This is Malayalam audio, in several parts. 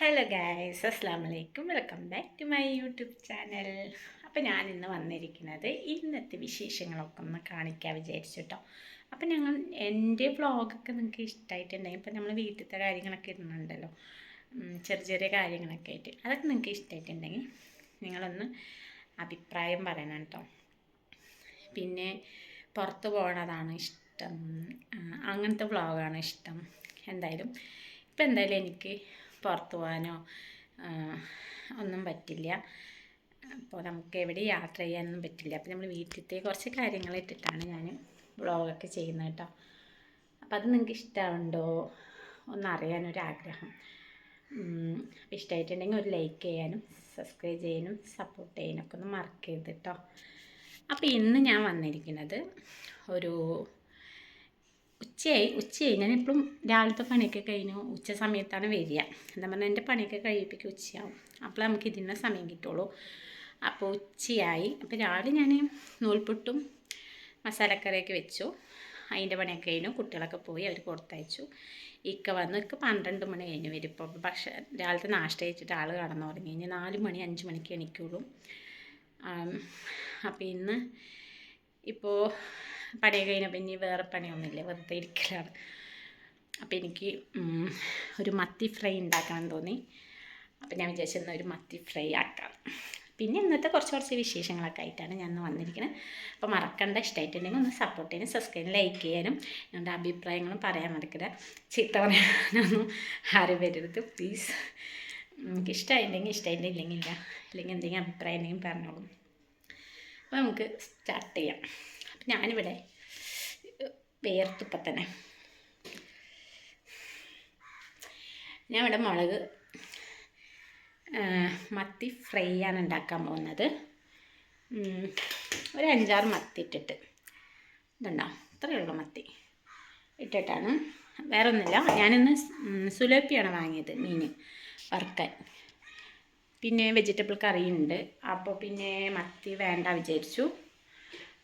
ഹലോ ഗായ്സ് അസ്സാം വലൈക്കും welcome back to my YouTube channel അപ്പോൾ ഞാൻ ഇന്ന് വന്നിരിക്കുന്നത് ഇന്നത്തെ വിശേഷങ്ങളൊക്കെ ഒന്ന് കാണിക്കാൻ വിചാരിച്ചു കേട്ടോ അപ്പോൾ ഞങ്ങൾ എന്റെ വ്ളോഗൊക്കെ നിങ്ങൾക്ക് ഇഷ്ടമായിട്ടുണ്ടെങ്കിൽ ഇപ്പോൾ നമ്മൾ വീട്ടിലത്തെ കാര്യങ്ങളൊക്കെ ഇടുന്നുണ്ടല്ലോ. ചെറിയ ചെറിയ കാര്യങ്ങളൊക്കെ ആയിട്ട്. അതൊക്കെ നിങ്ങൾക്ക് ഇഷ്ടമായിട്ടുണ്ടെങ്കിൽ നിങ്ങളൊന്ന് അഭിപ്രായം പറയണം കേട്ടോ പിന്നെ പുറത്ത് പോകണതാണ് ഇഷ്ടം. അങ്ങനത്തെ വ്ളോഗാണ് ഇഷ്ടം. എന്തായാലും ഇപ്പം എന്തായാലും എനിക്ക് പുറത്ത് പോകാനോ ഒന്നും പറ്റില്ല. അപ്പോൾ നമുക്ക് എവിടെ യാത്ര ചെയ്യാനൊന്നും പറ്റില്ല. അപ്പോൾ നമ്മൾ വീട്ടിലത്തെ കുറച്ച് കാര്യങ്ങൾ ഇട്ടിട്ടാണ് ഞാൻ വ്ളോഗൊക്കെ ചെയ്യുന്നത് കേട്ടോ. അപ്പോൾ അത് നിങ്ങൾക്ക് ഇഷ്ടമുണ്ടോ ഒന്നറിയാനൊരാഗ്രഹം ഇഷ്ടമായിട്ടുണ്ടെങ്കിൽ ഒരു ലൈക്ക് ചെയ്യാനും സബ്സ്ക്രൈബ് ചെയ്യാനും സപ്പോർട്ട് ചെയ്യാനൊക്കെ ഒന്ന് മറക്കരുത് കേട്ടോ. അപ്പോൾ ഇന്ന് ഞാൻ വന്നിരിക്കുന്നത് ഒരു ഉച്ചയായി ഉച്ചയായി. ഞാൻ എപ്പോഴും രാവിലത്തെ പണിയൊക്കെ കഴിഞ്ഞു. ഉച്ച സമയത്താണ് വരിക. എന്താ പറഞ്ഞാൽ എന്റെ പണിയൊക്കെ കഴിയിപ്പിക്കും ഉച്ചയാവും. അപ്പോൾ നമുക്ക് ഇതിന് സമയം കിട്ടുള്ളൂ. അപ്പോൾ ഉച്ചയായി. അപ്പോൾ രാവിലെ ഞാൻ നൂൽപുട്ടും മസാലക്കറിയൊക്കെ വെച്ചു. അതിന്റെ പണിയൊക്കെ കഴിഞ്ഞു. കുട്ടികളൊക്കെ പോയി അവർ കൊടുത്തയച്ചു ഇക്ക വന്നു. ഇക്ക പന്ത്രണ്ട് മണി കഴിഞ്ഞ് വരും. ഇപ്പോൾ പക്ഷേ രാവിലത്തെ നാഷ്ട കഴിച്ചിട്ട് ആൾ കടന്നു തുടങ്ങി കഴിഞ്ഞാൽ നാല് മണി അഞ്ച് മണിക്ക് എണീക്കുള്ളൂ. അപ്പോൾ ഇന്ന് ഇപ്പോൾ പണി കഴിഞ്ഞപ്പോൾ ഇനി വേറെ പണിയൊന്നുമില്ല. വെറുതെ ഇരിക്കലാണ്. അപ്പോൾ എനിക്ക് ഒരു മത്തി ഫ്രൈ ഉണ്ടാക്കാൻ തോന്നി. അപ്പോൾ ഞാൻ വിചാരിച്ചിരുന്ന ഒരു മത്തി ഫ്രൈ ആക്കാം. പിന്നെ ഇന്നത്തെ കുറച്ച് കുറച്ച് വിശേഷങ്ങളൊക്കെ ആയിട്ടാണ് ഞാൻ വന്നിരിക്കുന്നത് അപ്പോൾ മറക്കണ്ട. ഇഷ്ടമായിട്ടുണ്ടെങ്കിൽ ഒന്ന് സപ്പോർട്ട് ചെയ്യാനും സബ്സ്ക്രൈബ് ലൈക്ക് ചെയ്യാനും നിങ്ങളുടെ അഭിപ്രായങ്ങളും പറയാൻ മറക്കരുത് ചീത്ത പറയാനൊന്നും ആരും വരരുത്. പ്ലീസ് നമുക്ക് ഇഷ്ടമായില്ലെങ്കിൽ ഇഷ്ടമായിട്ടില്ലെങ്കിൽ ഇല്ല. അല്ലെങ്കിൽ എന്തെങ്കിലും അഭിപ്രായം ഉണ്ടെങ്കിൽ പറഞ്ഞോളൂ. അപ്പോൾ നമുക്ക് സ്റ്റാർട്ട് ചെയ്യാം. ഞാനിവിടെ വേർത്തിപ്പം തന്നെ ഞാൻ ഇവിടെ മുളക് മത്തി ഫ്രൈ ആണ് ഉണ്ടാക്കാൻ പോകുന്നത്. ഒരു അഞ്ചാറ് മത്തി ഇട്ടിട്ട്. ഇതുണ്ടോ? ഇത്രയേ ഉള്ളൂ മത്തി. ഇട്ടിട്ടാണ്. വേറെ ഒന്നുമില്ല ഞാനിന്ന് സുലോപ്പിയാണ് വാങ്ങിയത് മീൻ വറുക്കാൻ. പിന്നെ വെജിറ്റബിൾ കറിയുണ്ട്. അപ്പോൾ പിന്നെ മത്തി വേണ്ട വിചാരിച്ചു.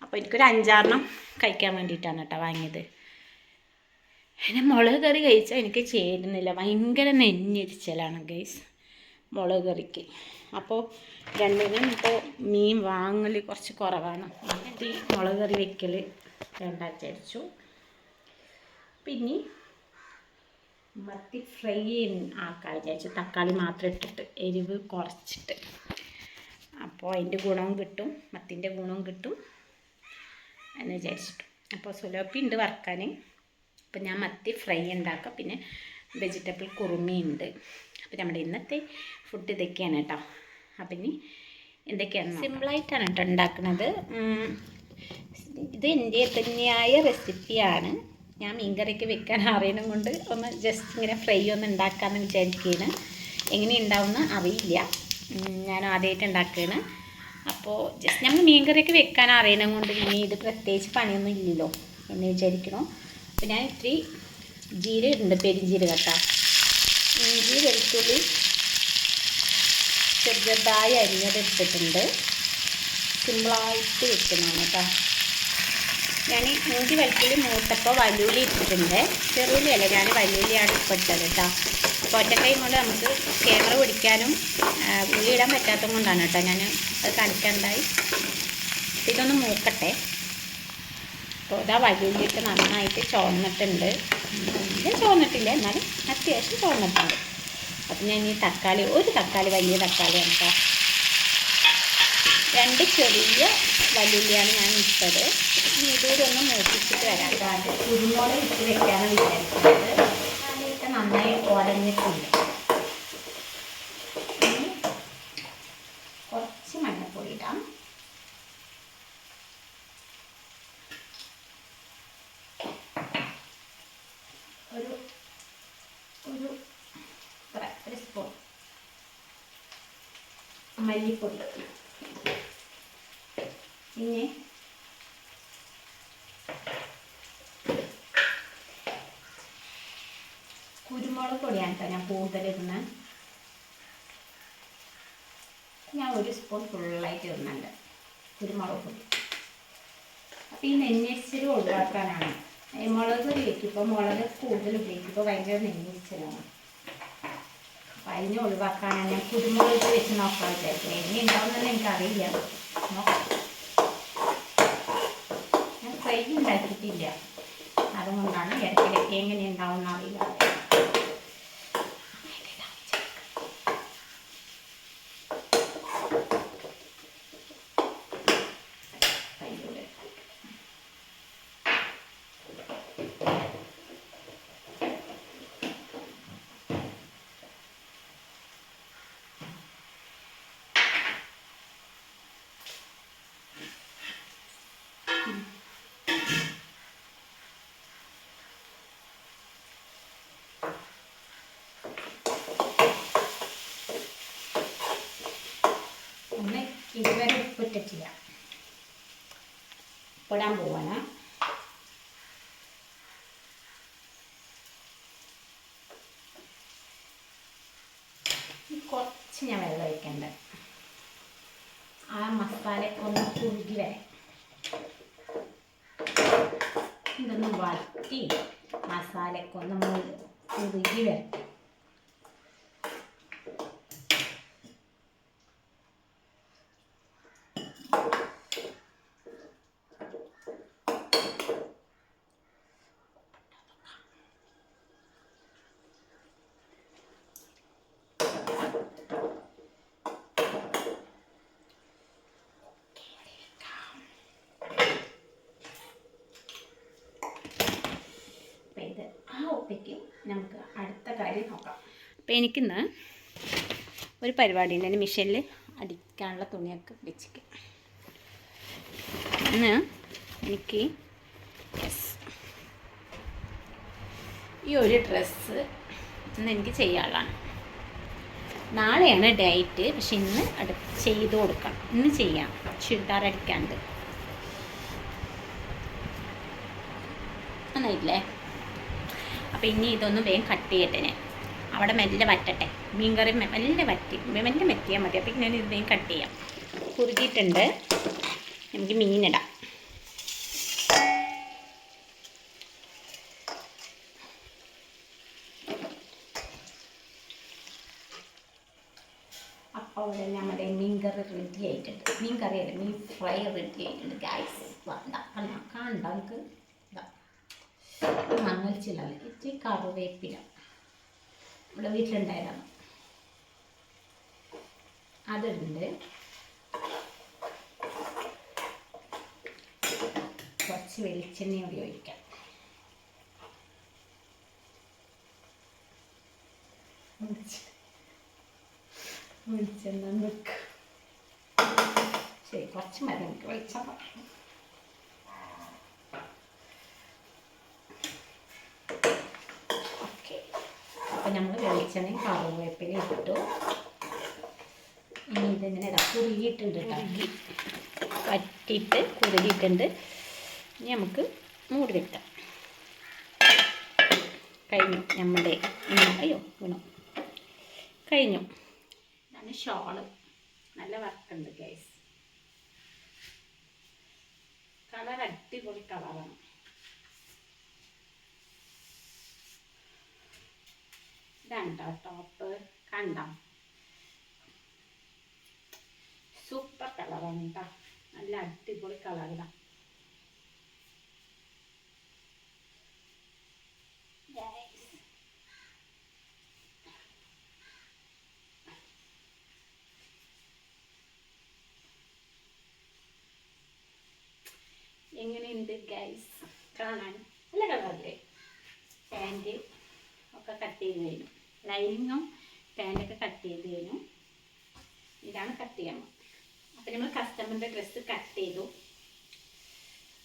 അപ്പോൾ എനിക്കൊരു അഞ്ചാറെണ്ണം കഴിക്കാൻ വേണ്ടിയിട്ടാണ് കേട്ടോ വാങ്ങിയത്. പിന്നെ മുളക് കറി കഴിച്ചാൽ എനിക്ക് ചേരുന്നില്ല. ഭയങ്കര നെഞ്ഞിരിച്ചലാണ് ഗൈസ് മുളക് കറിക്ക്. അപ്പോൾ രണ്ടിനും ഇപ്പോൾ മീൻ വാങ്ങൽ കുറച്ച് കുറവാണ്. എന്നിട്ട് ഈ മുളക് കറി വെക്കൽ വേണ്ട വിചാരിച്ചു പിന്നെ മത്തി ഫ്രൈ ആക്കാൻ വിചാരിച്ചു. തക്കാളി മാത്രം ഇട്ടിട്ട് എരിവ് കുറച്ചിട്ട്. അപ്പോൾ അതിന്റെ ഗുണവും കിട്ടും മത്തിന്റെ ഗുണവും കിട്ടും. എന്ന് വിചാരിച്ചിട്ടു. അപ്പോൾ സുലോപ്പി ഉണ്ട് വറുക്കാൻ അപ്പോൾ ഞാൻ മത്തി ഫ്രൈ ഉണ്ടാക്കാം പിന്നെ വെജിറ്റബിൾ കുറുമി ഉണ്ട് അപ്പോൾ നമ്മുടെ ഇന്നത്തെ ഫുഡ് ഇതൊക്കെയാണ് കേട്ടോ അപ്പം ഇനി എന്തൊക്കെയാണ് സിമ്പിളായിട്ടാണ് കേട്ടോ ഉണ്ടാക്കുന്നത് ഇത് എന്റെ തന്നെയായ റെസിപ്പിയാണ് ഞാൻ മീൻകറിക്ക് വെക്കാൻ അറിയണം കൊണ്ട് ഒന്ന് ജസ്റ്റ് ഇങ്ങനെ ഫ്രൈ ഒന്ന് ഉണ്ടാക്കാമെന്ന് വിചാരിക്കുകയാണ് എങ്ങനെ ഉണ്ടാവുമെന്ന് അറിയില്ല. ഞാൻ ആദ്യമായിട്ട് ഉണ്ടാക്കുകയാണ് അപ്പോൾ ജസ്റ്റ് നമ്മൾ മീൻകറിയൊക്കെ വെക്കാൻ അറിയണം കൊണ്ട് ഇനി ഇത് പ്രത്യേകിച്ച് പണിയൊന്നും ഇല്ലല്ലോ എന്ന് വിചാരിക്കണം. അപ്പോൾ ഞാൻ ഇത്തിരി ജീര ഇടുന്നുണ്ട് പെരിഞ്ജീരകം കേട്ടോ ഇഞ്ചി വെളുത്തുള്ളി ചെറുതായി അരിഞ്ഞത് എടുത്തിട്ടുണ്ട് സിമ്പിളായിട്ട് വെക്കുന്നതാണ് കേട്ടോ. ഞാൻ ഇഞ്ചി വെളുത്തുള്ളി മൂത്തപ്പോൾ വല്ലുള്ളി ഇട്ടിട്ടുണ്ട്. ചെറുള്ളിയല്ല ഞാൻ വല്ലുള്ളിയാണ് ഇപ്പോൾ ഇട്ടത് കേട്ടോ. അപ്പോൾ ഒറ്റക്കൈ കൊണ്ട് നമുക്ക് ക്യാമറ പിടിക്കാനും ഉള്ളി ഇടാൻ പറ്റാത്തത് കൊണ്ടാണ് കേട്ടോ ഞാൻ അത് കാണിക്കാണ്ടായി ഇതൊന്ന് മൂക്കട്ടെ. അപ്പോൾ ഇതാ വല്ലുള്ളിയിട്ട് നന്നായിട്ട് ചോന്നിട്ടുണ്ട് ഇത് ചോന്നിട്ടില്ല എന്നാലും അത്യാവശ്യം ചോന്നിട്ടുണ്ട് അപ്പം ഞാൻ ഈ തക്കാളി ഒരു തക്കാളി വലിയ തക്കാളിയാണ് കേട്ടോ. രണ്ട് ചെറിയ വല്ലുള്ളിയാണ് ഞാൻ ഇട്ടത് ഇനി ഇതുകൂടി ഒന്ന് മൂപ്പിച്ചിട്ട് വരാം കാരണം കുരുമുളക് ഇട്ട് വെക്കാനാണ് വിചാരിക്കുന്നത്. അതിലൊക്കെ നന്നായി ഉടഞ്ഞിട്ടുണ്ട് ഇനി കുറച്ച് മഞ്ഞൾപ്പൊടി ഇടാം. ഒരു ഒരു ഒരു സ്പൂൺ മല്ലിപ്പൊടി. പിന്നെ കുരുമുളക് പൊടിയാണ് ഞാൻ കൂടുതൽ ഇടുന്നത്. ഞാൻ ഒരു സ്പൂൺ ഫുള്ളായിട്ട് ഇടുന്നുണ്ട് കുരുമുളക് പൊടി. അപ്പോൾ ഈ നെന്നിച്ചിരി ഒഴിവാക്കാനാണ്. മുളക് ഉപയോഗിക്കുമ്പോൾ മുളക് കൂടുതൽ ഉപയോഗിക്കുമ്പോൾ ഭയങ്കര നെഞ്ഞരിച്ചിലാണ് അതിനെ ഒഴിവാക്കാനാണ് ഞാൻ കുരുമുളക് വെച്ച് നോക്കാൻ വിചാരിക്കുന്നത് എന്നെ ഉണ്ടാവുന്നതെന്ന് എനിക്കറിയില്ല. നോക്കാം. ഞാൻ ഫ്രൈ ഉണ്ടാക്കിയിട്ടില്ല. അതുകൊണ്ടാണ് ഇടയ്ക്കിടയ്ക്ക് എങ്ങനെ ഉണ്ടാവുമെന്ന് അറിയില്ല കയ്യിലൂടെ. ഒന്ന് ഇതുവരെ ഉപ്പിട്ടിട്ടില്ല. ഉപ്പിടാൻ പോവാണ്. കുറച്ച് ഞാൻ വെള്ളം ഒഴിക്കണ്ട. ആ മസാലയൊക്കെ ഒന്ന് കുറുകി വരെ. ഇതൊന്ന് വറ്റി മസാലയൊക്കെ ഒന്ന് കുറുകി വരട്ടെ. ഉപ്പയ്ക്ക് നമുക്ക് അടുത്ത കാര്യം നോക്കാം. അപ്പോൾ എനിക്കിന്ന് ഒരു പരിപാടി ഉണ്ട്. എന്റെ മിഷനിൽ അടിക്കാനുള്ള തുണിയൊക്കെ വെച്ചിട്ട് ഇന്ന് എനിക്ക് യെസ് ഈ ഒരു ഡ്രസ്സ് ഇന്ന് എനിക്ക് ചെയ്യാനുള്ളതാണ്. നാളെയാണ് ഡേറ്റ് പക്ഷെ ഇന്ന് അടു ചെയ്ത് കൊടുക്കണം. ഇന്ന് ചെയ്യാം. ചുരിദാർ അടിക്കാണ്ട്. നന്നായിട്ടില്ലേ? അപ്പം ഇനി ഇതൊന്നും വേഗം കട്ട് ചെയ്യട്ടെ ഞാൻ. അവിടെ മെല്ലെ വറ്റട്ടെ. മീൻകറി മെല്ലെ വറ്റി മെല്ലെ വറ്റിയാൽ മതി. അപ്പം ഞാൻ ഇത് വേഗം കട്ട് ചെയ്യാം. കുറുകിയിട്ടുണ്ട്. നമുക്ക് മീനിടാം. അപ്പോൾ നമ്മുടെ മീൻകറി റെഡി ആയിട്ടുണ്ട്. മീൻ കറിയല്ല മീൻ ഫ്രൈ റെഡി ആയിട്ടുണ്ട്. ഗൈസ് വേണ്ട കണ്ട നമുക്ക് മങ്ങൽച്ചില്ല. ഇച്ചിരി കറിവേപ്പില. ഇവിടെ വീട്ടിലുണ്ടായതാണ്. അതുണ്ട് കുറച്ച് വെളിച്ചെണ്ണ ഉപയോഗിക്കാം വെളിച്ചെണ്ണ വെക്ക്. ശരി കുറച്ച് മതി എനിക്ക് വെളിച്ചെണ്ണ ഓക്കെ. അപ്പം നമ്മൾ വെളിച്ചെണ്ണയും കറിവേപ്പിലയും ഇട്ടു. ഇനി ഇതിങ്ങനെ ഇതാ കുറുകിയിട്ടുണ്ട് കേട്ടോ. വറ്റിയിട്ട് കുറുകിയിട്ടുണ്ട്. ഇനി നമുക്ക് മൂടി വെക്കാം കഴിഞ്ഞു നമ്മുടെ അയ്യോ ഗുണം കഴിഞ്ഞു. ഇതാണ് ഷോൾ. നല്ല വർക്കുണ്ട് ഗൈസ് കളർ അടിപൊളി കളറാണ്. ഇതാണ് കേട്ടോ ടോപ്പ് കണ്ടോ? സൂപ്പർ കളറാണ് കേട്ടോ നല്ല അടിപൊളി കളർ ഇതാ Guys. എങ്ങനെയുണ്ട് ഗൈസ് കാണാൻ. നല്ല കളറല്ലേ? പാന്റ് ഒക്കെ കട്ട് ചെയ്ത് കഴിഞ്ഞു. ലൈനിങ്ങും പാന്റൊക്കെ കട്ട് ചെയ്ത് കഴിഞ്ഞു. ഇതാണ് കട്ട് ചെയ്യാൻ അപ്പം നമ്മൾ കസ്റ്റമറിന്റെ ഡ്രസ്സ് കട്ട് ചെയ്തു.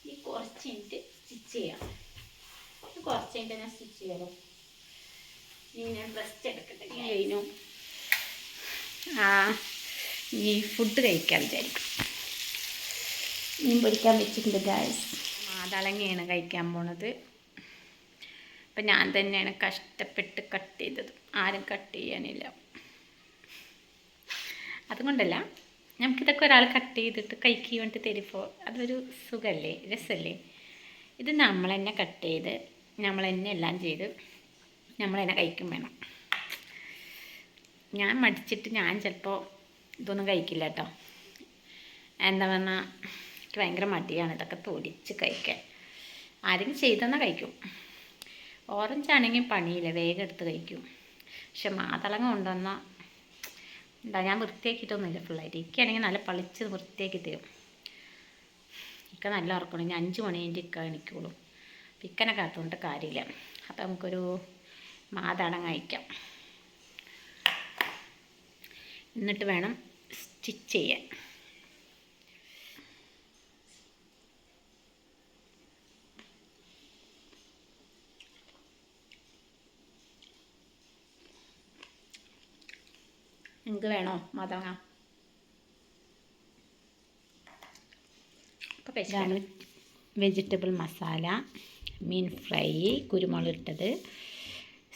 ഈ കുറച്ച് മിനിറ്റ് സ്റ്റിച്ച് ചെയ്യാം. കുറച്ച് മിനിറ്റ് ഞാൻ സ്റ്റിച്ച് ചെയ്യാലോ ഇനി ഞാൻ റെസ്റ്റ് എടുക്കട്ടെ കഴിഞ്ഞു ആ ഈ ഫുഡ് കഴിക്കാൻ വിചാരിക്കും. മീൻ പൊരിക്കാൻ വെച്ചിട്ടുണ്ട് ഗായസ് മാതളങ്ങയാണ് കഴിക്കാൻ പോണത്. അപ്പം ഞാൻ തന്നെയാണ് കഷ്ടപ്പെട്ട് കട്ട് ചെയ്തത്. ആരും കട്ട് ചെയ്യാനില്ല. അതുകൊണ്ടല്ല നമുക്കിതൊക്കെ ഒരാൾ കട്ട് ചെയ്തിട്ട് കഴിക്കുക വേണ്ടി തരുമ്പോൾ അതൊരു സുഖമല്ലേ രസമല്ലേ ഇത് നമ്മൾ തന്നെ കട്ട് ചെയ്ത് നമ്മൾ തന്നെ എല്ലാം ചെയ്ത് നമ്മൾ തന്നെ കഴിക്കും വേണം. ഞാൻ മടിച്ചിട്ട് ഞാൻ ചിലപ്പോൾ ഇതൊന്നും കഴിക്കില്ല കേട്ടോ എന്താ പറഞ്ഞാൽ ഭയങ്കര മടിയാണ് ഇതൊക്കെ തൊടിച്ച് കഴിക്കാൻ. ആരെങ്കിലും ചെയ്തെന്നാൽ കഴിക്കും. ഓറഞ്ച് ആണെങ്കിൽ പണിയില്ല വേഗം എടുത്ത് കഴിക്കും. പക്ഷെ മാതളങ്ങ കൊണ്ടുവന്നാൽ എന്താ ഞാൻ വൃത്തിയാക്കിയിട്ടൊന്നുമില്ല ഫുള്ളായിട്ട് ഇരിക്കുകയാണെങ്കിൽ നല്ല പളിച്ച് വൃത്തിയാക്കി തരും. ഇക്ക നല്ല ഉറക്കണം ഇനി അഞ്ച് മണി കഴിഞ്ഞ് ഇക്ക എണിക്കുള്ളൂ ഇക്കനെ കാത്തുകൊണ്ട് കാര്യമില്ല. അപ്പം നമുക്കൊരു മാതളങ്ങ കഴിക്കാം. എന്നിട്ട് വേണം സ്റ്റിച്ച് ചെയ്യാൻ. നിങ്ങൾക്ക് വേണോ? മാതളങ്ങ ഇതാണ് വെജിറ്റബിൾ മസാല മീൻ ഫ്രൈ കുരുമുളക് ഇട്ടത്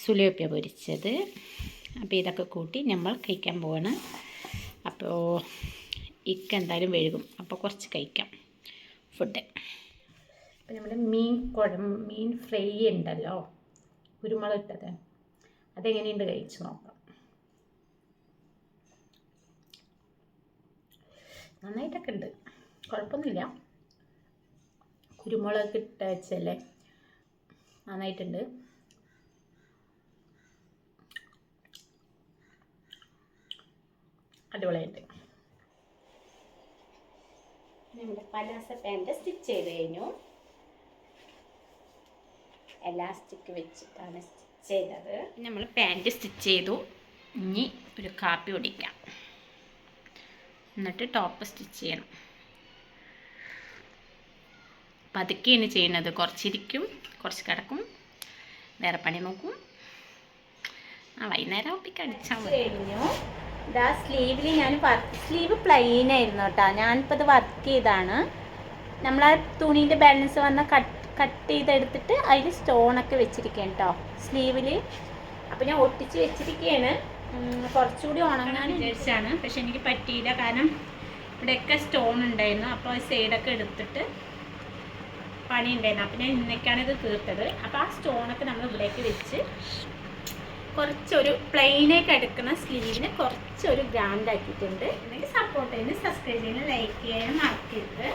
സുലിയോപ്യ പൊരിച്ചത്. അപ്പോൾ ഇതൊക്കെ കൂട്ടി നമ്മൾ കഴിക്കാൻ പോവാണ്. അപ്പോൾ ഇക്ക എന്തായാലും വഴുകും. അപ്പോൾ കുറച്ച് കഴിക്കാം. ഫുഡ് അപ്പോൾ നമ്മൾ മീൻ കുഴം മീൻ ഫ്രൈ ഉണ്ടല്ലോ. കുരുമുളക് ഇട്ടത്. അതെങ്ങനെയുണ്ട് കഴിച്ച് നോക്കാം. നന്നായിട്ടൊക്കെ ഉണ്ട് കുഴപ്പമൊന്നുമില്ല കുരുമുളക് ഇട്ട വെച്ചല്ലേ? നന്നായിട്ടുണ്ട്. അടിപൊളിയായിട്ട്. നമ്മുടെ പലാസ പാന്റ് സ്റ്റിച്ച് ചെയ്ത് കഴിഞ്ഞു. എലാസ്റ്റിക് വെച്ചിട്ടാണ് സ്റ്റിച്ച് ചെയ്തത്. നമ്മൾ പാന്റ് സ്റ്റിച്ച് ചെയ്തു. ഇനി ഒരു കാപ്പി ഒടിക്കാം എന്നിട്ട് ടോപ്പ് സ്റ്റിച്ച് ചെയ്യണം. പതുക്കെയാണ് ചെയ്യുന്നത്. കുറച്ചിരിക്കും കുറച്ച് കിടക്കും. വേറെ പണി നോക്കും. ആ വൈകുന്നേരം ആവുമ്പോഴേക്ക് അടിച്ചാൽ കഴിഞ്ഞു. ഇതാ സ്ലീവിൽ ഞാൻ വർക്ക് സ്ലീവ് പ്ലെയിൻ ആയിരുന്നു കേട്ടോ ഞാനിപ്പോൾ ഇത് വർക്ക് ചെയ്താണ്. നമ്മൾ ആ തുണീന്റെ ബാലൻസ് വന്ന കട്ട് കട്ട് ചെയ്തെടുത്തിട്ട് അതിൽ സ്റ്റോണൊക്കെ വെച്ചിരിക്കുകയാണ് കേട്ടോ സ്ലീവിൽ അപ്പോൾ ഞാൻ ഒട്ടിച്ച് വെച്ചിരിക്കുകയാണ് കുറച്ചുകൂടി ഉണങ്ങാൻ വിചാരിച്ചാണ്. പക്ഷെ എനിക്ക് പറ്റിയില്ല. കാരണം ഇവിടെയൊക്കെ സ്റ്റോൺ ഉണ്ടായിരുന്നു. അപ്പോൾ സൈഡൊക്കെ എടുത്തിട്ട് പണി ഉണ്ടായിരുന്നു. അപ്പോൾ ഞാൻ ഇന്നേക്കാണ് ഇത് തീർത്തത്. അപ്പോൾ ആ സ്റ്റോണൊക്കെ നമ്മൾ ഇവിടേക്ക് വെച്ച് കുറച്ചൊരു പ്ലെയിനേക്ക് എടുക്കുന്ന സ്ലീവിന് കുറച്ചൊരു ഗ്രാൻഡ് ആക്കിയിട്ടുണ്ട്. എനിക്ക് സപ്പോർട്ട് ചെയ്യുന്നത് സബ്സ്ക്രൈബ് ചെയ്യുന്നത് ലൈക്ക് ചെയ്യാനും മറക്കരുത്.